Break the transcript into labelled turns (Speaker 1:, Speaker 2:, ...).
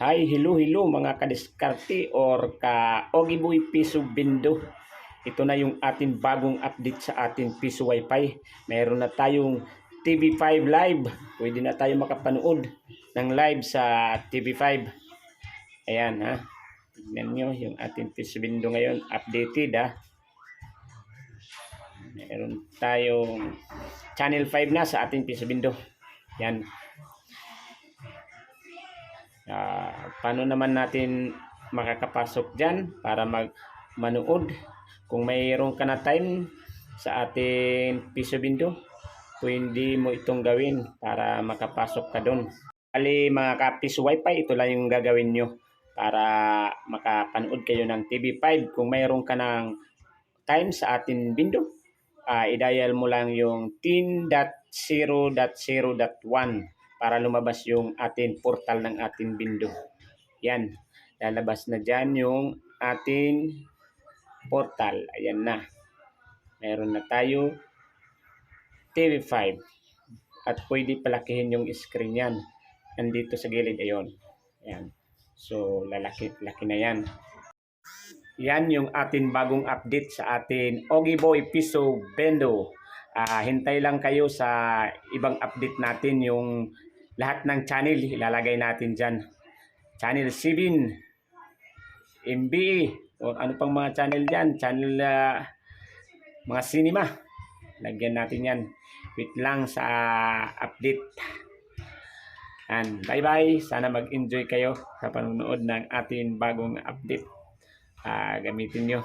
Speaker 1: Hi, hello, hello mga kadiskarte or ka Ogiboy Piso Bindo. Ito na yung ating bagong update sa ating Piso Wi-Fi. Meron na tayong TV5 live. Pwede na tayo makapanood ng live sa TV5. Ayan ha. Tignan nyo yung ating Piso Bindo ngayon. Updated ha. Meron tayong Channel 5 na sa ating Piso Bindo. Yan. Ah, paano naman natin makakapasok dyan para mag manood? Kung mayroon ka na time sa ating piso bindo pwede mo itong gawin para makapasok ka doon ali mga kapiso wifi ito lang yung gagawin nyo para makapanood kayo ng TV5 kung mayroon ka ng time sa ating bindo ah i-dial mo lang yung 10.0.0.1 para lumabas yung ating portal ng ating bindo. Yan. Lalabas na dyan yung ating portal. Ayan na. Meron na tayo TV5. At pwede palakihin yung screen yan. Nandito sa gilid. Ayun. Ayan. So, lalaki, laki na yan. Yan yung ating bagong update sa ating Ogiboy Piso Bendo. Ah, hintay lang kayo sa ibang update natin yung lahat ng channel ilalagay natin dyan. Channel 7, MBE, o ano pang mga channel dyan, channel ah, mga cinema. Lagyan natin yan. Wait lang sa update. And bye-bye. Sana mag-enjoy kayo sa panonood ng ating bagong update. Ah, gamitin nyo.